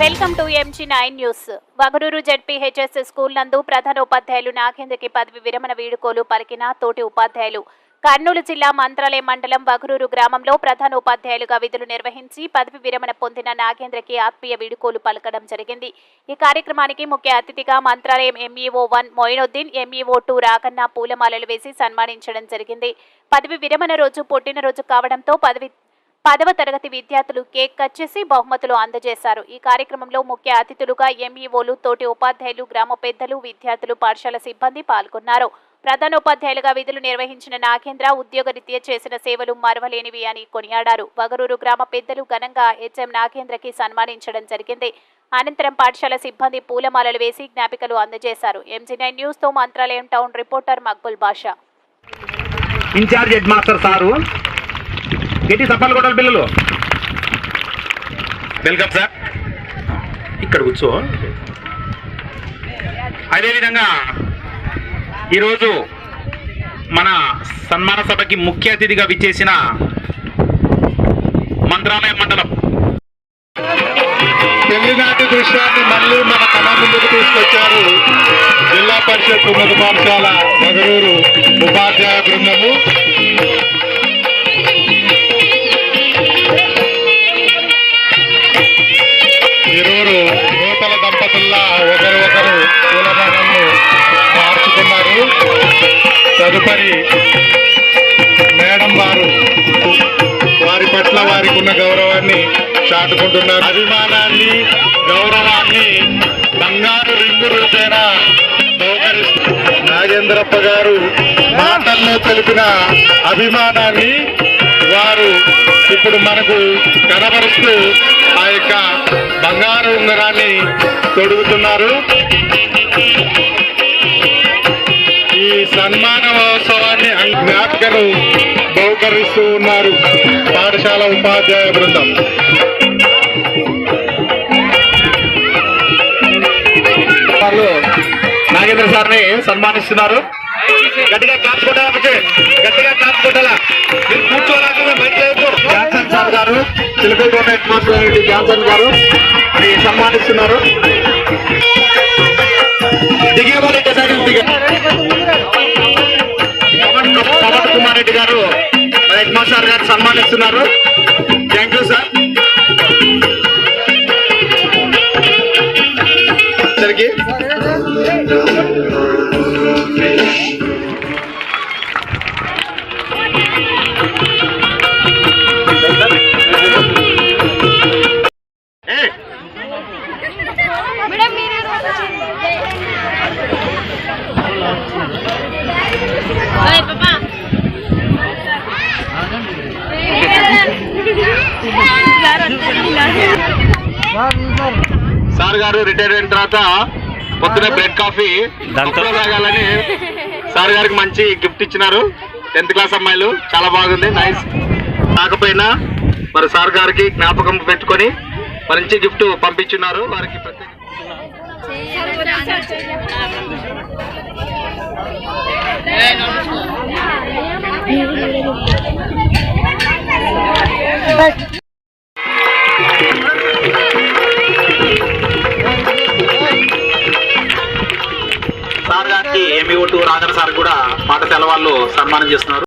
Welcome to MG nine news Vagaruru ZPHS school నందు ప్రధాన ఉపాధ్యాయులు నాగేంద్రకి పదవి విరమణ వీడుకోలు పలికిన తోటి ఉపాధ్యాయులు. కర్నూలు జిల్లా మంత్రాలయం మండలం వగరూరు గ్రామంలో ప్రధాన ఉపాధ్యాయులుగా విధులు నిర్వహించి పదవి విరమణ పొందిన నాగేంద్రకి ఆత్మీయ వీడుకోలు పలకడం జరిగింది. ఈ కార్యక్రమానికి ముఖ్య అతిథిగా Mantralayam MEO one Moinuddin MEO two Rakanna పూలమాలలు వేసి సన్మానించడం జరిగింది. పదవి విరమణ రోజు పుట్టినరోజు కావడంతో పదవి పదవ తరగతి విద్యార్థులు కేక్ కట్ చేసి బహుమతులు అందజేశారు. ఈ కార్యక్రమంలో ముఖ్య అతిథులుగా ఎంఈఓలు తోటి ఉపాధ్యాయులు గ్రామ పెద్దలు విద్యార్థులు పాఠశాల సిబ్బంది పాల్గొన్నారు. ప్రధాన ఉపాధ్యాయులుగా విధులు నిర్వహించిన నాగేంద్ర ఉద్యోగరీత్యా చేసిన సేవలు మరవలేనివి అని కొనియాడారు. వగరూరు గ్రామ పెద్దలు ఘనంగా హెచ్ఎం నాగేంద్రకి సన్మానించడం జరిగింది. అనంతరం పాఠశాల సిబ్బంది పూలమాలలు వేసి జ్ఞాపికలు అందజేశారు. MG nine న్యూస్తో Mantralayam town reporter Maqbool Basha. Incharge head master sir. గట్టి సఫాలు కొట్టాలి పిల్లలు? వెల్కమ్ సార్ ఇక్కడ కూర్చో. అదేవిధంగా ఈరోజు మన సన్మాన సభకి ముఖ్య అతిథిగా విచ్చేసిన మంత్రాలయం మండలం. పెళ్ళినాటి దృశ్యాన్ని మళ్ళీ మన కళ ముందుకు తీసుకొచ్చారు జిల్లా పరిషత్ ఉన్నత పాఠశాల మగరూరు ఉపాధ్యాయ బృందము. ఇరువురు నూతన దంపతుల్లా ఒకరు ఒకరు పూలదండలను మార్చుకున్నారు. తదుపరి మేడం వారు. వారి పట్ల వారికి ఉన్న గౌరవాన్ని చాటుకుంటున్నారు. అభిమానాన్ని గౌరవాన్ని బంగారు రింగు రూపేణ నాగేంద్రప్ప గారు మాటల్లో తెలిపిన అభిమానాన్ని వారు ఇప్పుడు మనకు కనబరుస్తూ ఆ యొక్క బంగారు ఉంగరాన్ని తొడుగుతున్నారు. ఈ సన్మాన మహోత్సవాన్ని జ్ఞాపికను బహుకరిస్తూ ఉన్నారు పాఠశాల ఉపాధ్యాయ బృందం. వాళ్ళు నాగేంద్ర సార్ని సన్మానిస్తున్నారు. గట్టిగా క్లాప్స్ గట్టిగా క్లాప్స్ హెడ్ మాస్టర్ అయినటువంటి జాన్సన్ గారు. సన్మానిస్తున్నారు. దిగే వాళ్ళు ఒకసారి దిగే. పవన్ కుమార్ రెడ్డి గారు హెడ్ మాస్టర్ గారు సన్మానిస్తున్నారు. Thank you sir. అందరికీ సార్ గారు రిటైర్ అయిన తర్వాత పొద్దున బ్రెడ్ కాఫీ కప్పులో తాగాలని సార్ గారికి మంచి గిఫ్ట్ ఇచ్చినారు. టెన్త్ క్లాస్ అమ్మాయిలు చాలా బాగుంది నైస్. కాకపోయినా మరి సార్ గారికి జ్ఞాపకం పెట్టుకొని మంచి గిఫ్ట్ పంపించున్నారు. వారికి ప్రత్యేక సార్ గారికి ఏమి టూ రాజన్ సార్ కూడా పాఠశాల వాళ్ళు సన్మానం చేస్తున్నారు.